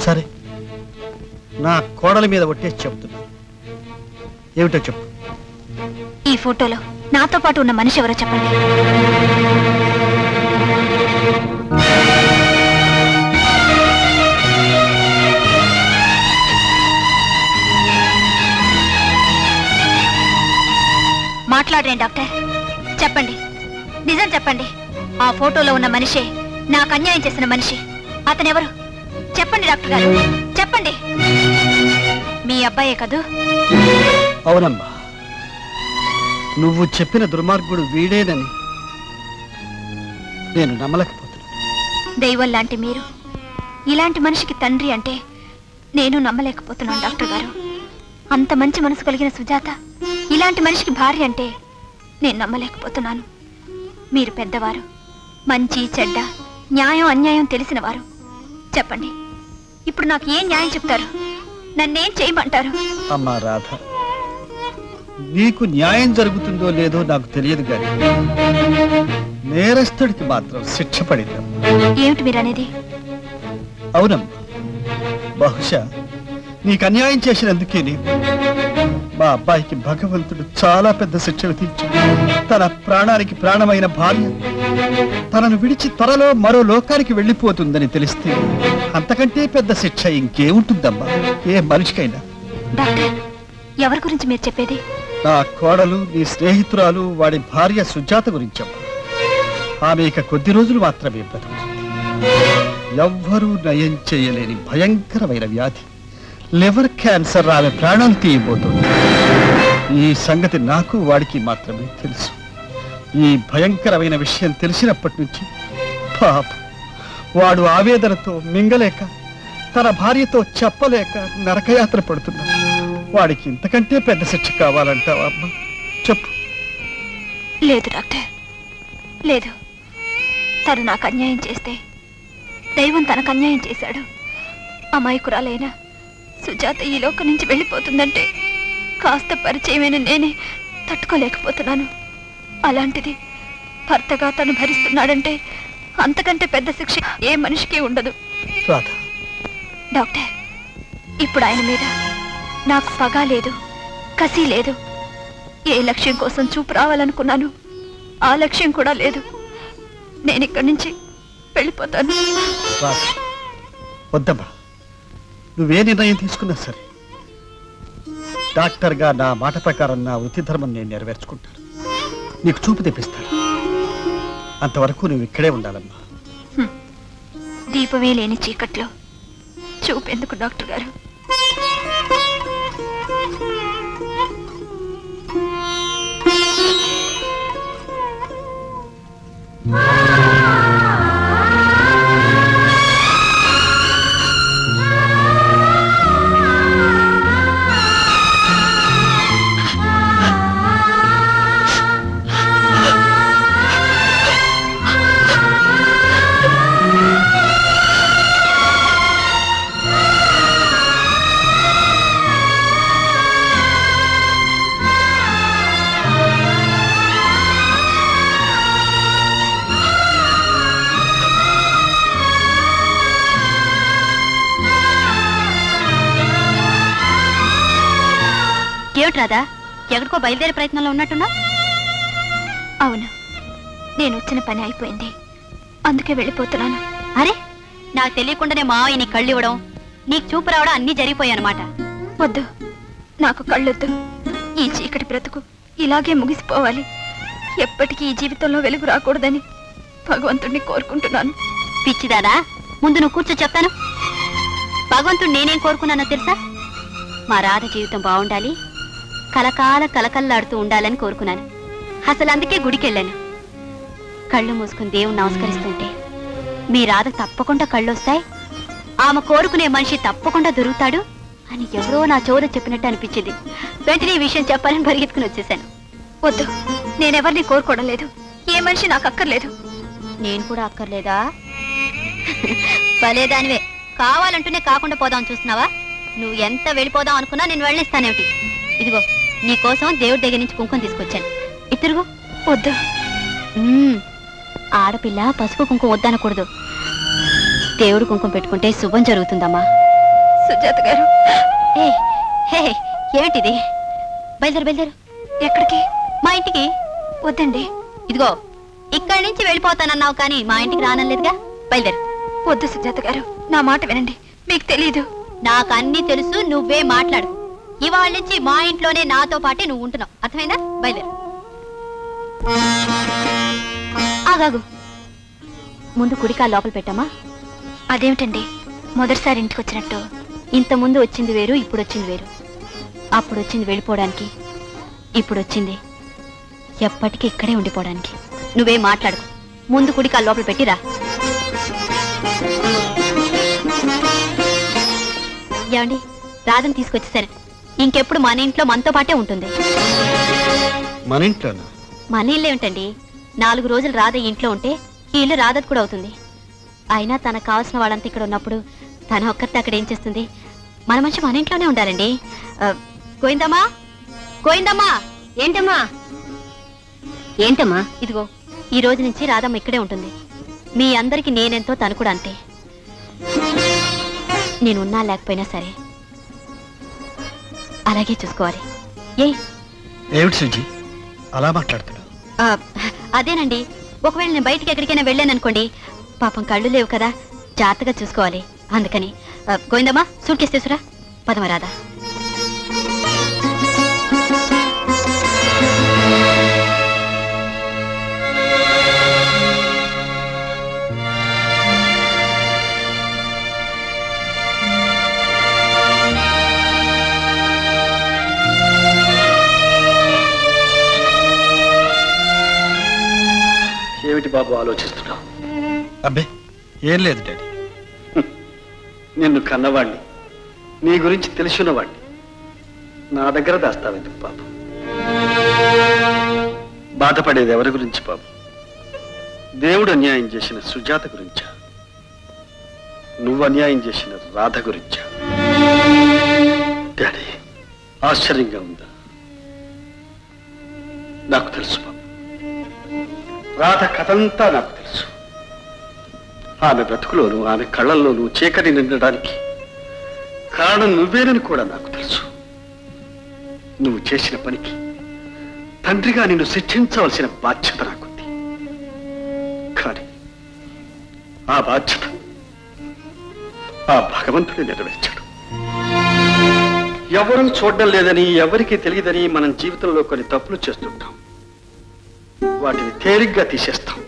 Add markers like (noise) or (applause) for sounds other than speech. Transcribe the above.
సరే. నా కోడల మీద ఒట్టేసి చెప్తున్నా. ఏమిటో చెప్పు. ఈ ఫోటోలో నాతో పాటు ఉన్న మనిషి ఎవరో చెప్పండి. మాట్లాడండి డాక్టర్. చెప్పండి. నిజం చెప్పండి. ఆ ఫోటోలో ఉన్న మనిషే నాకు అన్యాయం చేసిన మనిషి. అతనెవరు? చెప్పండి డాక్టర్ గారు. చెప్పండి. మీ అబ్బాయే కదూ? అవునమ్మా. నువ్వు చెప్పిన దుర్మార్గుడు వీడేనని నేను నమ్మలేకపోతున్నాను. దైవం లాంటి మీరు ఇలాంటి మనిషికి తండ్రి అంటే నేను నమ్మలేకపోతున్నాను డాక్టర్ గారు. అంత మంచి మనసు కలిగిన సుజాత ఇలాంటి మనిషికి భార్య అంటే నేను నమ్మలేకపోతున్నాను. మీరు పెద్దవారు మంచి చెడ్డ న్యాయం అన్యాయం తెలిసినవారు చెప్పండి. ఇప్పుడు నాకు ఏం న్యాయం చెప్తారు? నన్నేం చేయమంటారు? అమ్మా రాధ నీకు న్యాయం జరుగుతుందో లేదో నాకు తెలియదు కానీ నేరస్తుడికి మాత్రం శిక్ష పడిందమ్మా ఏమిటి మీరు అనేది అవునమ్మా బహుశా నీకు అన్యాయం చేసినందుకే నేను మా అబ్బాయికి భగవంతుడు చాలా పెద్ద శిక్ష విధించాడు తన ప్రాణానికి ప్రాణమైన భార్య తనను విడిచి త్వరలో మరో లోకానికి వెళ్ళిపోతుందని తెలిస్తే అంతకంటే పెద్ద శిక్ష ఇంకేముంటుందమ్మా? ఏ మనిషికైనా. డాక్టర్ ఎవరి గురించి మీరు చెప్పేది? నా కోడలు నీ స్నేహితురాలు వాడి భార్య సుజాత గురించమ్మా. ఆమె ఇక కొద్ది రోజులు మాత్రమే బ్రతుకుతుంది. ఎవ్వరూ నయం చేయలేని భయంకరమైన వ్యాధి. లివర్ క్యాన్సర్ ఆమె ప్రాణాలు తీయబోతోంది. ఈ సంగతి నాకు వాడికి మాత్రమే తెలుసు. ఈ భయంకరమైన విషయం తెలిసినప్పటి నుంచి పాప. వాడు ఆవేదనతో మింగలేక తన భార్యతో చెప్పలేక నరకయాత్ర పడుతున్నాడు. వాడికి ఇంతకంటే పెద్ద శిక్ష కావాలంటావా అమ్మా? చెప్పు. లేదు డాక్టర్. లేదు. తను నాకు అన్యాయం చేస్తే దైవం తనకు అన్యాయం చేశాడు. అమాయకురాలైన సుజాత ఈ లోకం నుంచి వెళ్ళిపోతుందంటే కాస్త పరిచయమైన నేనే తట్టుకోలేకపోతున్నాను. అలాంటిది భర్తగా తను భరిస్తున్నాడంటే అంతకంటే పెద్ద శిక్ష ఏ మనిషికి ఉండదు. డాక్టర్ ఇప్పుడు ఆయన మీద నాకు పగ లేదు కసి లేదు. ఏ లక్ష్యం కోసం చూపు రావాలనుకున్నాను ఆ లక్ష్యం కూడా లేదు. నేను ఇక్కడి నుంచి వెళ్ళిపోతాను. వద్దమ్మా. నువ్వే నిర్ణయం తీసుకున్నా సరే. డాక్టర్గా నా మాట ప్రకారం నా వృత్తి ధర్మం నేను నెరవేర్చుకుంటాను. నీకు చూపు తెప్పిస్తాను. అంతవరకు నువ్వు ఇక్కడే ఉండాలమ్మా. దీపమే లేని చీకట్లో చూపెందుకు డాక్టర్ గారు? ఏమిటి రాదా? ఎక్కడికో బయలుదేరే ప్రయత్నంలో ఉన్నట్టున్నా? అవును. నేను వచ్చిన పని అయిపోయింది. అందుకే వెళ్ళిపోతున్నాను. అరే నాకు తెలియకుండానే మావయ్య నీ కళ్ళు ఇవ్వడం నీకు చూపు రావడం అన్నీ జరిగిపోయాయన్నమాట. వద్దు. నాకు కళ్ళొద్దు. ఈ చీకటి బ్రతుకు ఇలాగే ముగిసిపోవాలి. ఎప్పటికీ ఈ జీవితంలో వెలుగు రాకూడదని భగవంతుణ్ణి కోరుకుంటున్నాను. పిచ్చిదానా ముందు నువ్వు కూర్చో చెప్తాను. భగవంతుడు నేనేం కోరుకున్నానో తెలుసా? మా రాధ జీవితం బాగుండాలి కలకాల కలకల్లాడుతూ ఉండాలని కోరుకున్నాను. అసలు అందుకే గుడికెళ్ళాను. కళ్ళు మూసుకుని దేవుణ్ణి నమస్కరిస్తుంటే మీ రాధ తప్పకుండా కళ్ళొస్తాయి? ఆమె కోరుకునే మనిషి తప్పకుండా దొరుకుతాడు? అని ఎవరో నా చోర చెప్పినట్టు అనిపించింది. వెంటనే ఈ విషయం చెప్పాలని పరిగెత్తుకుని వచ్చేసాను వద్దు నేనెవరిని కోరుకోవడం లేదు. ఏ మనిషి నాకు అక్కర్లేదు. నేను కూడా అక్కర్లేదా? భలేదానివే కావాలంటూనే కాకుండా పోదాం చూస్తున్నావా? నువ్వు ఎంత వెళ్ళిపోదాం అనుకున్నా నేను వెళ్ళిస్తానేమిటి ఇదిగో నీ కోసం దేవుడి దగ్గర నుంచి కుంకుమ తీసుకొచ్చాను. ఇద్దరుగు. వద్దు. ఆడపిల్ల పసుపు కుంకుమ వద్దనకూడదు. దేవుడు కుంకుమ పెట్టుకుంటే శుభం జరుగుతుందమ్మా. సుజాత గారు. ఏమిటిది? బయలుదేరు బయలుదేరు. ఎక్కడికి? మా ఇంటికి. వద్దండి. ఇదిగో ఇక్కడి నుంచి వెళ్ళిపోతానన్నావు కానీ మా ఇంటికి రానలేదుగా బయలుదేరు. వద్దు సుజాత గారు. నా మాట వినండి. మీకు తెలీదు. నాకు అన్ని తెలుసు నువ్వే మాట్లాడు. ఇవాళ నుంచి మా ఇంట్లోనే నాతో పాటే నువ్వు ఉంటున్నావు. అర్థమైందా? బయలుదేరు. ఆగాగు. ముందు కుడికా లోపల పెట్టామా అదేమిటండి? మొదటిసారి ఇంటికి వచ్చినట్టు. ఇంత ముందు వచ్చింది వేరు ఇప్పుడు వచ్చింది వేరు. అప్పుడు వచ్చింది వెళ్ళిపోవడానికి ఇప్పుడు వచ్చింది ఎప్పటికీ ఇక్కడే ఉండిపోవడానికి. నువ్వేం మాట్లాడు ముందు కుడికా లోపల పెట్టిరా ఏమండి? రాధని తీసుకొచ్చేసరి. ఇంకెప్పుడు మన ఇంట్లో మనతో పాటే ఉంటుంది. మన ఇంట్లోనా? మన ఇల్లు ఏమిటండి నాలుగు రోజులు రాధ ఇంట్లో ఉంటే ఈ ఇల్లు రాధది కూడా అవుతుంది. అయినా తనకు కావాల్సిన వాళ్ళంతా ఇక్కడ ఉన్నప్పుడు తన ఒక్కరితే అక్కడ ఏం చేస్తుంది? మన మనిషి మన ఇంట్లోనే ఉండాలండి. ఆ, గోవిందమ్మా? గోవిందమ్మా? ఏంటమ్మా? ఏంటమ్మా? ఇదిగో ఈ రోజు నుంచి రాధమ్మ ఇక్కడే ఉంటుంది. మీ అందరికి నేనెంతో తను కూడా అంతే. నేను ఉన్నా లేకపోయినా సరే అలాగే చూసుకోవాలి. ఏ ఏమిటి సుజీ? అలా మాట్లాడుతున్నావు ఆ, అదేనండి. ఒకవేళ నేను బయటికి ఎక్కడికైనా వెళ్ళాను అనుకోండి పాపం కళ్ళు లేవు కదా జాగ్రత్తగా చూసుకోవాలి. అందుకని ఆ, గోవిందమ్మా సూట్ కేసు తీసురా పదమరాదా. ఆలోచిస్తున్నావు? అబ్బే ఏం లేదు డాడీ. (laughs) నిన్ను కన్నవాణ్ణి నీ గురించి తెలుసున్నవాణ్ణి. నా దగ్గర దాస్తావెందుకు బాబు బాధపడేది ఎవరి గురించి బాబు దేవుడు అన్యాయం చేసిన సుజాత గురించా? నువ్వు అన్యాయం చేసిన రాధ గురించా? డాడీ ఆశ్చర్యంగా ఉందా? నాకు తెలుసు బాబు రాధ కథంతా నాకు తెలుసు. ఆమె బ్రతుకులోను ఆమె కళ్ళల్లోనూ చీకటి నిండడానికి కారణం నువ్వేనని కూడా నాకు తెలుసు. నువ్వు చేసిన పనికి తండ్రిగా నిన్ను శిక్షించవలసిన బాధ్యత నాకుంది. కానీ ఆ బాధ్యత ఆ భగవంతుడే నెరవేర్చాడు. ఎవరూ చూడడం లేదని ఎవరికీ తెలియదని మనం జీవితంలో కొన్ని తప్పులు చేస్తుంటాం. వాటిని తేలిగ్గా తీసేస్తాం.